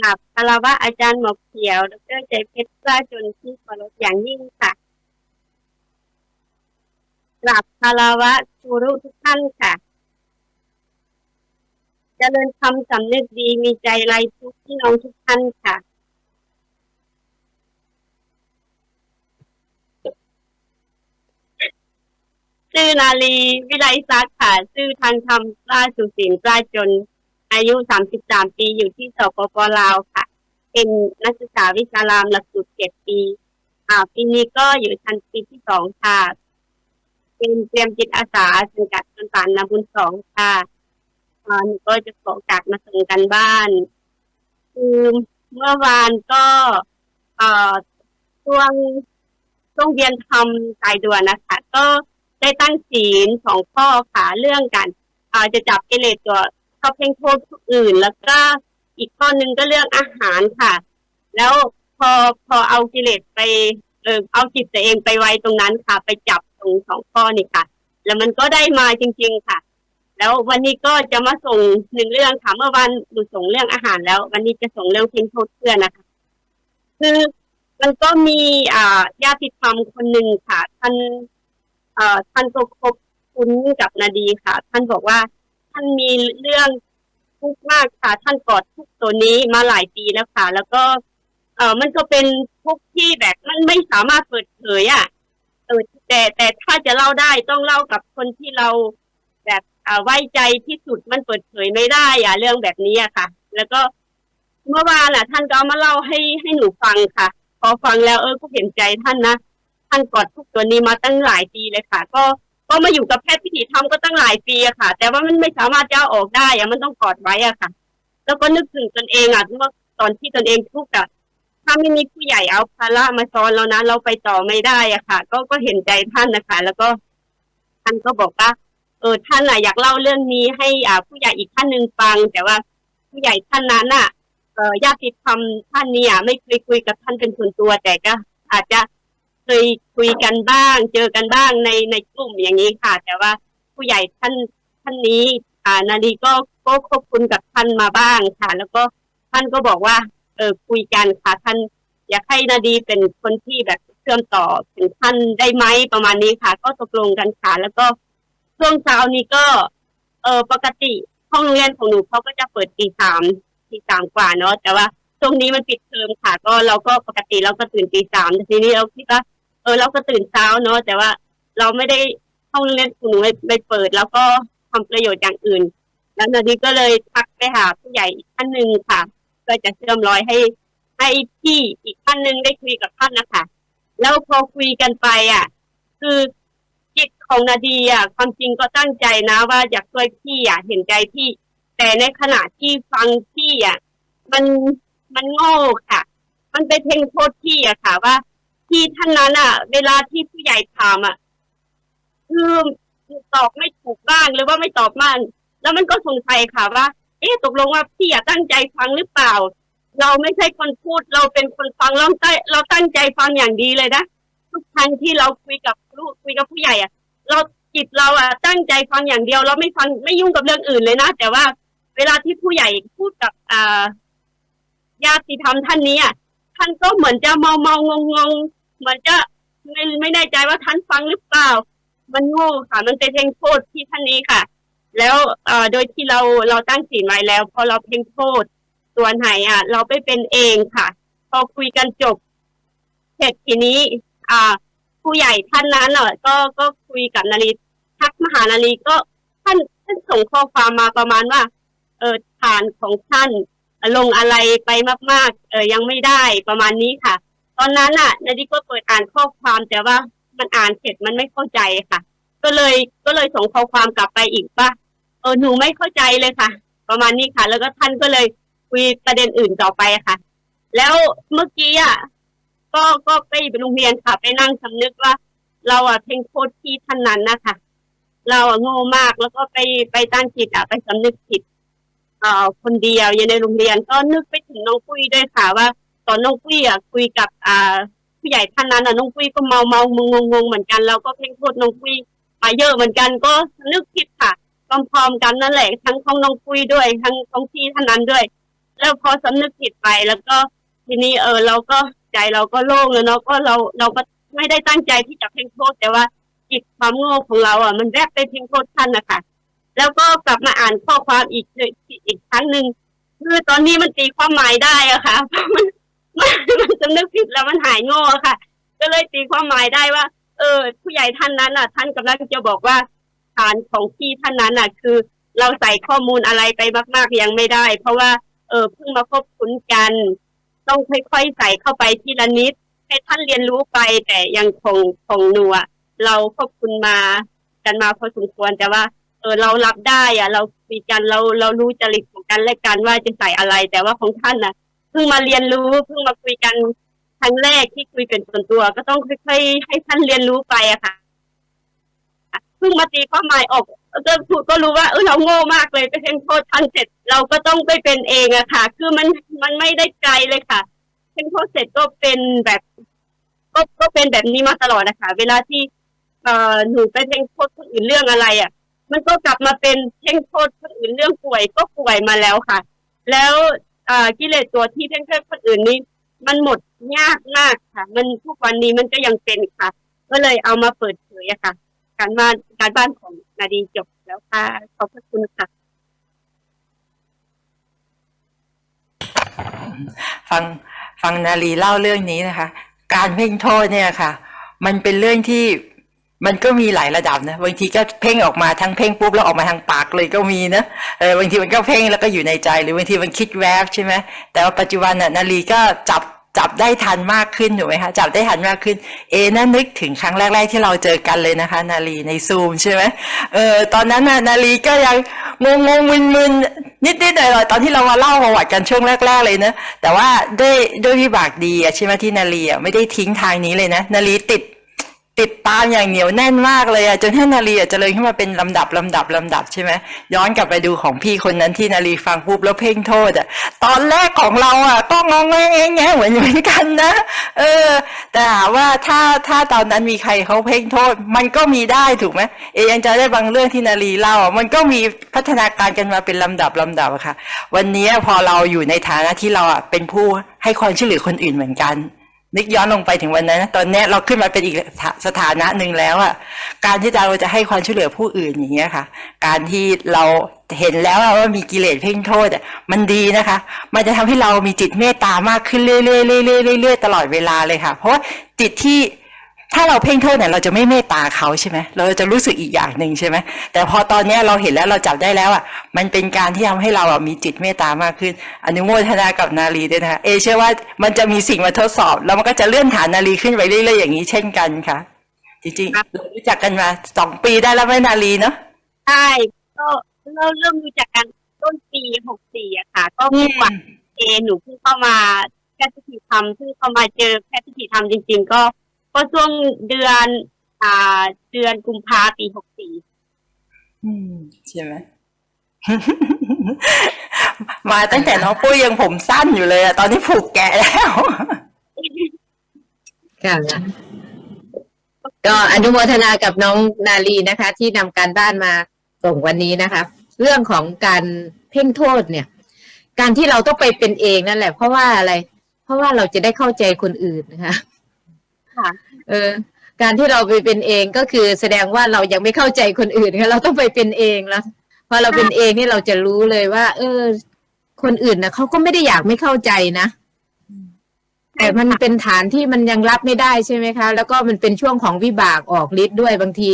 กราบคารวะอาจารย์หมอกเขียว ดรใจเพชรกล้าจนที่เคารพอย่างยิ่งค่ะกราบคารวะครูรุทุกท่านค่ะเจริญธรรมสำนึกดีมีใจไรทุกพี่น้องทุกท่านค่ะชื่อนาลีวิไลซักค่ะชื่อทางธรรมกล้าสุสินกล้าจน อายุ 33 ปีอยู่ที่สปปลาวค่ะ เป็นนักศึกษาวิชารามหลักสูตรเจ็ดปีอ่าปีนี้ก็อยู่ชั้นปีที่สองค่ะ เป็นเตรียมจิตอาสาสังกัดจนตานนาบุญสองค่ะอ่าหนูก็จะขอโอกาสมาส่งกันบ้านคือเมื่อวานก็เอ่อช่วงช่วงเรียนทำสายด่วนนะคะ ก็ได้ตั้งศีลสองข้อค่ะเรื่องกันอ่าจะจับกิเลสตัว ชอบเพ่งโทษอื่น แล้วก็อีกข้อหนึ่งก็เรื่องอาหารค่ะ แล้วพอพอเอากิเลสไปเออเอาจิตตัวเองไปไว้ตรงนั้นค่ะ ไปจับตรงสองข้อนี่ค่ะ แล้วมันก็ได้มาจริง ๆค่ะ แล้ววันนี้ก็จะมาส่งหนึ่งเรื่องค่ะเมื่อวันหนูส่งเรื่องอาหารแล้ว วันนี้จะส่งเรื่องเพ่งโทษเพื่อนนะคะ คือมันก็มีอ่าญาติธรรมคนหนึ่งค่ะท่านเอ่อท่านก็คบคุ้นกับนาดีค่ะ ท่านบอกว่า ท่านมีเรื่องทุกข์มากค่ะท่านกอดทุกข์ตัวนี้มาหลายปีแล้วค่ะ แล้วก็ เออมันก็เป็นทุกข์ที่แบบมันไม่สามารถเปิดเผยอะเออแต่แต่ถ้าจะเล่าได้ต้องเล่ากับคนที่เราแบบอ่าไว้ใจที่สุดมันเปิดเผยไม่ได้อะ เรื่องแบบนี้อะค่ะ แล้วก็เมื่อวานอะ ท่านก็เอามาเล่าให้ให้หนูฟังค่ะ พอฟังแล้วเออก็เห็นใจท่านนะท่านกอดทุกตัวนี้มาตั้งหลายปีเลยค่ะ ก็ ก็มาอยู่กับแพทย์พิธีธรรมก็ตั้งหลายปีอะค่ะ แต่ว่ามันไม่สามารถจะเอาออกได้อะมันต้องกอดไว้อะค่ะ แล้วก็นึกถึงตนเองอะว่าตอนที่ตนเองทุกข์อะถ้าไม่มีผู้ใหญ่เอาภาระมาซ้อนเรานะเราไปต่อไม่ได้อะค่ะ ก็ก็เห็นใจท่านนะคะ แล้วก็ท่านก็บอกว่าเออท่านอะอยากเล่าเรื่องนี้ให้อ่าผู้ใหญ่อีกท่านหนึ่งฟัง แต่ว่าผู้ใหญ่ท่านนั้นอะเออญาติธรรมท่านนี้อะไม่เคยคุยกับท่านเป็นส่วนตัวแต่ก็อาจจะ เคยคุยกันบ้าง เจอกันบ้างในในกลุ่มอย่างนี้ค่ะ แต่ว่าผู้ใหญ่ท่านท่านนี้ อ่านาดีก็ก็ขอบคุณกับท่านมาบ้างค่ะ แล้วก็ท่านก็บอกว่า เออคุยกันค่ะท่าน อยากให้นาดีเป็นคนที่แบบเชื่อมต่อถึงท่านได้ไหมประมาณนี้ค่ะ ก็ตกลงกันค่ะ แล้วก็ช่วงเช้านี้ก็ เออปกติห้องเรียนของหนูเขาก็จะเปิดตีสามตีสามกว่าเนาะแต่ว่าช่วงนี้มันปิดเทอมค่ะ ก็เราก็ปกติเราก็ตื่นตีสามแต่ทีนี้เราคิดว่า ออเราก็ตื่นเช้าเนาะแต่ว่าเราไม่ได้ห้องเรียนหนูไม่ไม่เปิด แล้วก็ทำประโยชน์อย่างอื่น แล้วนาดีก็เลยทักไปหาผู้ใหญ่อีกท่านหนึ่งค่ะก็จะเชื่อมร้อยให้ให้พี่อีกท่านหนึ่งได้คุยกับท่านนะคะแล้วพอคุยกันไปอะ คือจิตของนาดีอะความจริงก็ตั้งใจนะ ว่าอยากช่วยพี่อะเห็นใจพี่ แต่ในขณะที่ฟังพี่อะมันมันโง่ค่ะ มันไปเพ่งโทษพี่อะค่ะว่า พี่ท่านนั้นอะ เวลาที่ผู้ใหญ่ถามอะคือตอบไม่ถูกบ้างหรือว่าไม่ตอบบ้างแล้วมันก็สงสัยค่ะว่า เอ๊ะตกลงว่าพี่อะตั้งใจฟังหรือเปล่า เราไม่ใช่คนพูดเราเป็นคนฟังเราตั้งเราตั้งใจฟังอย่างดีเลยนะทุกครั้งที่เราคุยกับลูกคุยกับผู้ใหญ่อะเราจิตเราอะตั้งใจฟังอย่างเดียว เราไม่ฟังไม่ยุ่งกับเรื่องอื่นเลยนะแต่ว่า เวลาที่ผู้ใหญ่พูดกับอ่าญาติธรรมท่านนี้อะท่านก็เหมือนจะเมาเมางงง มือนจะไม่ไม่แน่ใจว่าท่านฟังหรือเปล่า มันโง่ค่ะ มันเป็นเพลงโทษที่ท่านนี้ค่ะ แล้วเอ่อโดยที่เราเราตั้งศีลไว้แล้ว พอเราเพ่งโทษตัวไหนอะ เราไปเป็นเองค่ะ พอคุยกันจบเสร็จทีนี้ อ่า ผู้ใหญ่ท่านนั้นอะก็ก็คุยกับนารีทักมหานารีก็ท่านท่านส่งข้อความมาประมาณว่า เออฐานของท่านลงอะไรไปมาก ๆ เออยังไม่ได้ประมาณนี้ค่ะ ตอนนั้นอะนาดีก็เปิดอ่านข้อความแต่ว่ามันอ่านเสร็จมันไม่เข้าใจค่ะ ก็เลยก็เลยส่งข้อความกลับไปอีกว่าเออหนูไม่เข้าใจเลยค่ะ ประมาณนี้ค่ะ แล้วก็ท่านก็เลยคุยประเด็นอื่นต่อไปค่ะ แล้วเมื่อกี้อะก็ก็ไปโรงเรียนค่ะ ไปนั่งสำนึกว่า เราอะเพ่งโทษที่ท่านนั้นนะคะเราอะโง่มากแล้วก็ไปไปตั้งจิตอะไปสำนึกผิดเอ่อคนเดียวอยู่ในโรงเรียนก็นึกไปถึงน้องปุ้ยด้วยค่ะว่า อนน้องปุ้ยอะคุยกับอ่าผู้ใหญ่ท่านนั้นอะน้องปุ้ยก็เมาเมางงงงเหมือนกันเราก็เพ่งโทษน้องปุ้ยมาเยอะเหมือนกันก็นึกผิดค่ะพร้อมๆกันนั่นแหละทั้งของน้องปุ้ยด้วย ทั้งของพี่ท่านนั้นด้วย แล้วพอสำนึกผิดไปแล้วก็ทีนี้เออเราก็ใจเราก็โล่งแล้วเนาะก็เราเราก็ไม่ได้ตั้งใจที่จะเพ่งโทษแต่ว่าจิตความโง่ของเราอะ มันแวบไปเพ่งโทษท่านนะคะแล้วก็กลับมาอ่านข้อความอีกอีกครั้งหนึ่งคือตอนนี้มันตีความหมายได้อะค่ะเพราะมัน มันมันสำนึกผิดแล้วมันหายโง่อค่ะ ก็เลยตีความหมายได้ว่า เออ ผู้ใหญ่ท่านนั้นอะ ท่านกำลังจะบอกว่าฐานของพี่ท่านนั้นอะ คือ เราใส่ข้อมูลอะไรไปมาก ๆยังไม่ได้ เพราะว่า เออเพิ่งมาคบคุ้นกัน ต้องค่อยๆใส่เข้าไปทีละนิด ให้ท่านเรียนรู้ไปแต่ยังคงคงหนัวเราควบคุณมากันมาพอสมควรแต่ว่าเออเรารับได้อะเราคุยกันเราเรารู้จริตของกันและกันว่าจะใส่อะไร แต่ว่าของท่านน่ะ เพิ่งมาเรียนรู้เพิ่งมาคุยกันครั้งแรกที่คุยเป็นส่วนตัว ก็ต้องค่อยๆให้ท่านเรียนรู้ไปอะค่ะเพิ่งมาตีความหมายออกก็พูดก็รู้ว่าเออเราโง่มากเลยไปเพ่งโทษท่านเสร็จ เราก็ต้องไปเป็นเองอะค่ะ คือมันมันไม่ได้ไกลเลยค่ะเพ่งโทษเสร็จก็เป็นแบบ ก็ก็เป็นแบบนี้มาตลอดนะคะเวลาที่เอ่อหนูไปเพ่งโทษคนอื่นเรื่องอะไรอะ่ะมันก็กลับมาเป็นเพ่งโทษคนอื่นเรื่องป่วยก็ป่วยมาแล้วค่ะ แล้ว อ่ากิเลสตัวที่เพ่งโทษคนอื่นนี้ มันหมดยากมากค่ะ มันทุกวันนี้มันก็ยังเป็นค่ะ ก็เลยเอามาเปิดเผยอะค่ะ การบ้านการบ้านของนาดีจบแล้วค่ะ ขอบพระคุณค่ะ ฟังฟังนาลีเล่าเรื่องนี้นะคะ การเพ่งโทษเนี่ยค่ะ มันเป็นเรื่องที่ มันก็มีหลายระดับนะบางทีก็เพ่งออกมาทั้งเพ่งปุ๊บแล้วออกมาทางปากเลยก็มีนะเออบางทีมันก็เพ่งแล้วก็อยู่ในใจหรือบางทีมันคิดแวบใช่ไหมแต่ว่าปัจจุบันน่ะนาลีก็จับจับได้ทันมากขึ้นถูกไหมคะจับได้ทันมากขึ้น เอน่านึกถึงครั้งแรก ๆ ที่เราเจอกันเลยนะคะ นาลีในซูมใช่ไหมเออตอนนั้นน่ะนาลีก็ยังงงงๆมึนๆนิดๆหน่อยๆตอนที่เรามาเล่าประวัติกันช่วงแรก ๆ เลยนะแต่ว่าด้วยด้วยวิบากดีอะใช่ไหมที่นาลีอะไม่ได้ทิ้งทางนี้เลยนะ นาลีติด ติดตามอย่างเหนียวแน่นมากเลยอะจนให้นาลีอะเจริญขึ้นมาเป็นลำดับลำดับลำดับใช่ไหมย้อนกลับไปดูของพี่คนนั้นที่นาลีฟังปุ๊บแล้วเพ่งโทษอะตอนแรกของเราอะก็งงแงแงเหมือนเหมือนกันนะ เออ แต่ว่าถ้าถ้าตอนนั้นมีใครเขาเพ่งโทษ มันก็มีได้ถูกไหมเอยังจะได้บางเรื่องที่นาลีเล่ามันก็มีพัฒนาการกันมาเป็นลำดับลำดับอะค่ะ วันนี้พอเราอยู่ในฐานะที่เราอะเป็นผู้ให้ความช่วยเหลือคนอื่นเหมือนกัน นึกย้อนลงไปถึงวันนั้นนะตอนนี้เราขึ้นมาเป็นอีกสถานะหนึ่งแล้วอะการที่เราจะให้ความช่วยเหลือผู้อื่นอย่างเงี้ยค่ะ การที่เราเห็นแล้วว่ามีกิเลสเพ่งโทษอะมันดีนะคะ มันจะทำให้เรามีจิตเมตตามากขึ้นเรื่อยๆเรื่อยๆเรื่อยๆตลอดเวลาเลยค่ะ เพราะว่าจิตที่ ถ้าเราเพ่งโทษเนี่ยเราจะไม่เมตตาเขาใช่ไหมเราจะรู้สึกอีกอย่างหนึ่งใช่ไหมแต่พอตอนเนี้ยเราเห็นแล้วเราจับได้แล้วอะมันเป็นการที่ทำให้เราอะมีจิตเมตตามากขึ้น อนุโมทนากับนาลีด้วยนะคะเอเชื่อว่ามันจะมีสิ่งมาทดสอบ แล้วมันก็จะเลื่อนฐานนาลีขึ้นไปเรื่อยๆอย่างนี้เช่นกันค่ะ จริงๆครับเรารู้จักกันมาสองปีได้แล้วไหมนาลีเนาะใช่ก็เราเริ่มรู้จักกันต้นปีหกสี่อะค่ะ ก็มีกว่าเอหนูเพิ่งเข้ามาแพทย์พิธีธรรมเพิ่งเข้ามาเจอแพทย์พิธีธรรมจริง ๆ ก็ ก็ช่วงเดือน อ่า เดือนกุมภาปีหกสี่อืมใช่ไหม มาตั้งแต่น้องปุ้ยยังผมสั้นอยู่เลยอะตอนนี้ผูกแกะแล้ว ค่ะก็อนุโมทนากับน้องนาลีนะคะ ที่นำการบ้านมาส่งวันนี้นะคะ เรื่องของการเพ่งโทษเนี่ย การที่เราต้องไปเป็นเองนั่นแหละ เพราะว่าอะไร เพราะว่าเราจะได้เข้าใจคนอื่นนะคะ ค่ะเออ การที่เราไปเป็นเองก็คือแสดงว่าเรายังไม่เข้าใจคนอื่นค่ะเราต้องไปเป็นเองแล้วพอเราเป็นเองนี่เราจะรู้เลยว่า เออ คนอื่นนะเขาก็ไม่ได้อยากไม่เข้าใจนะแต่มันเป็นฐานที่มันยังรับไม่ได้ใช่ไหมคะ แล้วก็มันเป็นช่วงของวิบากออกฤทธิ์ด้วยบางที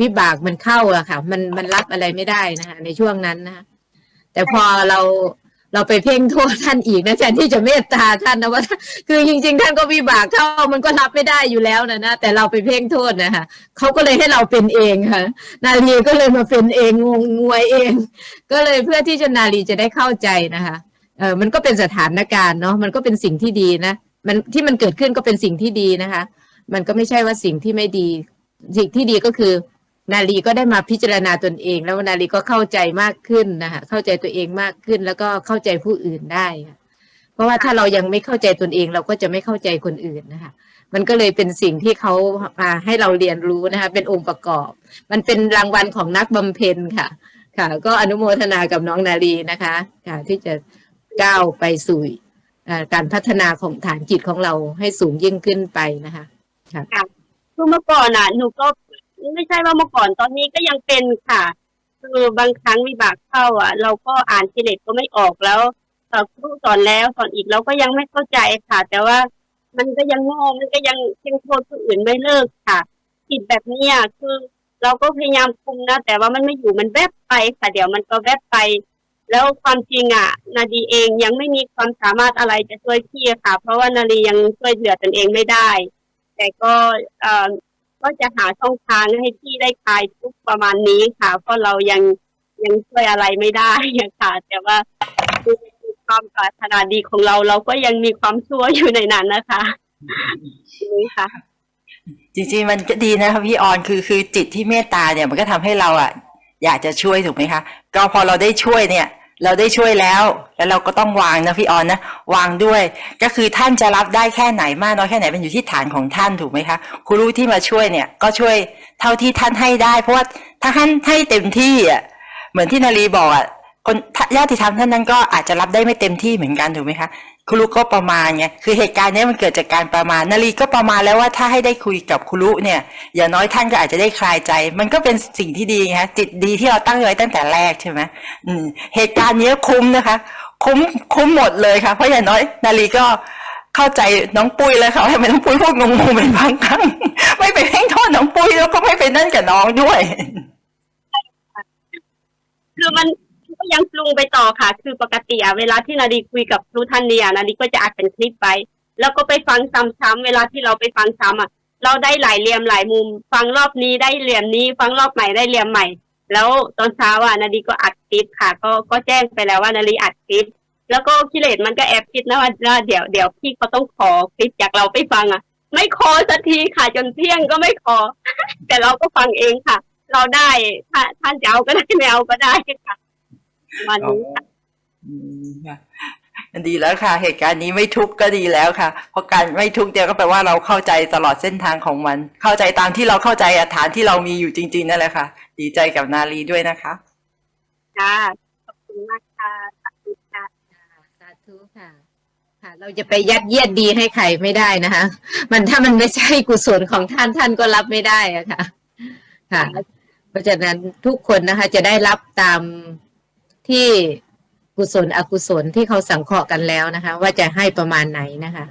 วิบากมันเข้าอะค่ะ มันมันรับอะไรไม่ได้นะคะในช่วงนั้นนะคะแต่พอเรา เราไปเพ่งโทษท่านอีกนะแทนที่จะเมตตาท่านนะว่า คือจริง ๆ ท่านก็วิบากเข้ามันก็รับไม่ได้อยู่แล้วนะนะแต่เราไปเพ่งโทษนะคะเขาก็เลยให้เราเป็นเองค่ะ นาลีก็เลยมาเป็นเองงงงวยเอง ก็เลยเพื่อที่จะนาลีจะได้เข้าใจนะคะเออมันก็เป็นสถานการณ์เนาะมันก็เป็นสิ่งที่ดีนะมันที่มันเกิดขึ้นก็เป็นสิ่งที่ดีนะคะ มันก็ไม่ใช่ว่าสิ่งที่ไม่ดี สิ่งที่ดีก็คือ นาลีก็ได้มาพิจารณาตนเอง แล้วนาลีก็เข้าใจมากขึ้นนะคะเข้าใจตัวเองมากขึ้น แล้วก็เข้าใจผู้อื่นได้ค่ะเพราะว่าถ้าเรายังไม่เข้าใจตนเอง เราก็จะไม่เข้าใจคนอื่นนะคะมันก็เลยเป็นสิ่งที่เขามาให้เราเรียนรู้นะคะเป็นองค์ประกอบ มันเป็นรางวัลของนักบำเพ็ญค่ะ ค่ะ ก็อนุโมทนากับน้องนาลีนะคะค่ะที่จะก้าวไปสู่การพัฒนาของฐานจิตของเราให้สูงยิ่งขึ้นไปนะคะคือเมื่อก่อนอะหนูก็ ไม่ใช่ว่าเมื่อก่อนตอนนี้ก็ยังเป็นค่ะ คือบางครั้งวิบากเข้าอะ เราก็อ่านกิเลสก็ไม่ออกแล้วเอ่อครูสอนแล้วสอนอีกเราก็ยังไม่เข้าใจค่ะ แต่ว่ามันก็ยังโง่มันก็ยังเพ่งโทษผู้อื่นไม่เลิกค่ะจิตแบบนี้คือเราก็พยายามคุมนะ แต่ว่ามันไม่อยู่มันแวบไปค่ะเดี๋ยวมันก็แวบไป แล้วความจริงอะ นาดีเองยังไม่มีความสามารถอะไรจะช่วยพี่ค่ะ เพราะว่านาดียังช่วยเหลือตนเองไม่ได้ แต่ก็เอ่อ ก็จะหาช่องทางให้พี่ได้คลายทุกประมาณนี้ค่ะ เพราะเรายังยังช่วยอะไรไม่ได้ค่ะ แต่ว่าด้วยความปรารถนาดีของเราเราก็ยังมีความชั่วอยู่ในนั้นนะคะนี่ค่ะ จริงๆมันก็ดีนะคะพี่ออนคือคือจิตที่เมตตาเนี่ย มันก็ทำให้เราอะ อยากจะช่วยถูกไหมคะ ก็พอเราได้ช่วยเนี่ย เราได้ช่วยแล้ว แล้วเราก็ต้องวางนะพี่ออนนะวางด้วย ก็คือท่านจะรับได้แค่ไหนมากน้อยแค่ไหนเป็นอยู่ที่ฐานของท่านถูกไหมคะครูรู้ที่มาช่วยเนี่ยก็ช่วยเท่าที่ท่านให้ได้ เพราะว่าถ้าท่านให้เต็มที่อะเหมือนที่นารีบอกอะ คนญาติธรรมท่านนั้นก็อาจจะรับได้ไม่เต็มที่เหมือนกันถูกไหมคะครูรู้ก็ประมาณไงคือเหตุการณ์นี้มันเกิดจากการประมาณนารีก็ประมาณแล้วว่าถ้าให้ได้คุยกับครูรู้เนี่ย อย่างน้อยท่านก็อาจจะได้คลายใจ มันก็เป็นสิ่งที่ดีไงคะจิตดีที่เราตั้งไว้ตั้งแต่แรกใช่ไหมเหตุการณ์นี้คุ้มนะคะ คุ้มคุ้มหมดเลยค่ะ เพราะอย่างน้อย นาลีก็เข้าใจน้องปุ้ยแล้วค่ะว่าทำไมน้องปุ้ยพูดงงๆเป็นบางครั้งไม่ไปเพ่งโทษน้องปุ้ยแล้วก็ไม่ไปนั่นกับน้องด้วย คือมัน ก็ยังปรุงไปต่อค่ะ คือปกติอะเวลาที่นาดีคุยกับครูท่านเนี่ยนาดีก็จะอัดเป็นคลิปไป แล้วก็ไปฟังซ้ำๆเวลาที่เราไปฟังซ้ำอะเราได้หลายเหลี่ยมหลายมุม ฟังรอบนี้ได้เหลี่ยมนี้ ฟังรอบใหม่ได้เหลี่ยมใหม่ แล้วตอนเช้าอะนาดีก็อัดคลิปค่ะ ก็ก็แจ้งไปแล้วว่านาดีอัดคลิปแล้วก็กิเลสมันก็แอบคิดนะว่าว่าเดี๋ยวเดี๋ยวพี่เขาต้องขอคลิปจากเราไปฟังอะ ไม่ขอสักทีค่ะจนเที่ยงก็ไม่ขอ แต่เราก็ฟังเองค่ะ เราได้ท่านจะเอาก็ได้ไม่เอาก็ได้ค่ะ มาณนี้ค่ะอืมค่ะดีแล้วค่ะ เหตุการณ์นี้ไม่ทุกข์ก็ดีแล้วค่ะ เพราะการไม่ทุกข์เนี่ยก็แปลว่าเราเข้าใจตลอดเส้นทางของมัน เข้าใจตามที่เราเข้าใจอะฐานที่เรามีอยู่จริง ๆ นั่นแหละค่ะ ดีใจกับนาลีด้วยนะคะค่ะขอบคุณมากค่ะขอบคุณค่ะสาธุค่ะค่ะ เราจะไปยัดเยียดดีให้ใครไม่ได้นะคะ มันถ้ามันไม่ใช่กุศลของท่านท่านก็รับไม่ได้อะค่ะ ค่ะ เพราะฉะนั้นทุกคนนะคะ จะได้รับตาม ที่กุศลอกุศลที่เขาสังเคราะห์กันแล้วนะคะ ว่าจะให้ประมาณไหนนะคะ